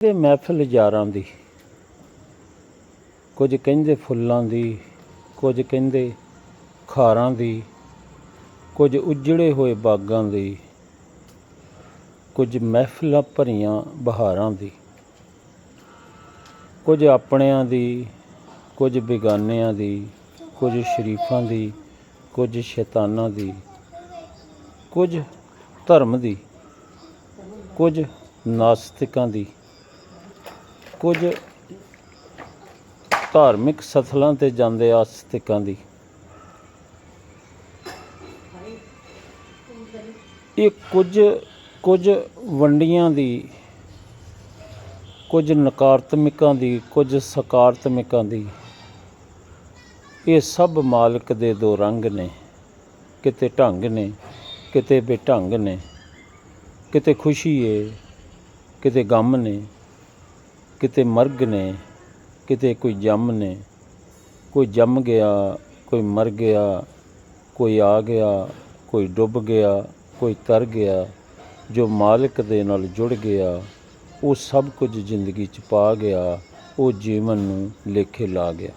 ਇਹ ਮਹਿਫਿਲ ਯਾਰਾਂ ਦੀ ਕੁਝ ਕਹਿੰਦੇ ਫੁੱਲਾਂ ਦੀ ਕੁਝ ਕਹਿੰਦੇ ਖਾਰਾਂ ਦੀ ਕੁਝ ਉਜੜੇ ਹੋਏ ਬਾਗਾਂ ਦੀ ਕੁਝ ਮਹਿਫਲਾਂ ਭਰੀਆਂ ਬਹਾਰਾਂ ਦੀ ਕੁਝ ਆਪਣਿਆਂ ਦੀ ਕੁਝ ਬੇਗਾਨਿਆਂ ਦੀ ਕੁਝ ਸ਼ਰੀਫਾਂ ਦੀ ਕੁਝ ਸ਼ੈਤਾਨਾਂ ਦੀ ਕੁਝ ਧਰਮ ਦੀ ਕੁਝ ਨਾਸਤਿਕਾਂ ਦੀ ਕੁਝ ਧਾਰਮਿਕ ਸਥਲਾਂ ਤੇ ਜਾਂਦੇ ਆਸਤਿਕਾਂ ਦੀ। ਇਹ ਕੁਝ ਕੁਝ ਵੰਡੀਆਂ ਦੀ, ਕੁਝ ਨਕਾਰਾਤਮਿਕਾਂ ਦੀ, ਕੁਝ ਸਕਾਰਾਤਮਿਕਾਂ ਦੀ, ਇਹ ਸਭ ਮਾਲਕ ਦੇ ਦੋ ਰੰਗ ਨੇ। ਕਿਤੇ ਢੰਗ ਨੇ, ਕਿਤੇ ਬੇਢੰਗ ਨੇ, ਕਿਤੇ ਖੁਸ਼ੀ ਏ, ਕਿਤੇ ਗਮ ਨੇ। ਕਿਤੇ ਮਰਗ ਨੇ, ਕਿਤੇ ਕੋਈ ਜੰਮ ਨੇ, ਕੋਈ ਜੰਮ ਗਿਆ, ਕੋਈ ਮਰ ਗਿਆ, ਕੋਈ ਆ ਗਿਆ, ਕੋਈ ਡੁੱਬ ਗਿਆ, ਕੋਈ ਤਰ ਗਿਆ, ਜੋ ਮਾਲਕ ਦੇ ਨਾਲ ਜੁੜ ਗਿਆ, ਉਹ ਸਭ ਕੁਝ ਜ਼ਿੰਦਗੀ ਚ ਪਾ ਗਿਆ, ਉਹ ਜੀਵਨ ਨੂੰ ਲੇਖੇ ਲਾ ਗਿਆ।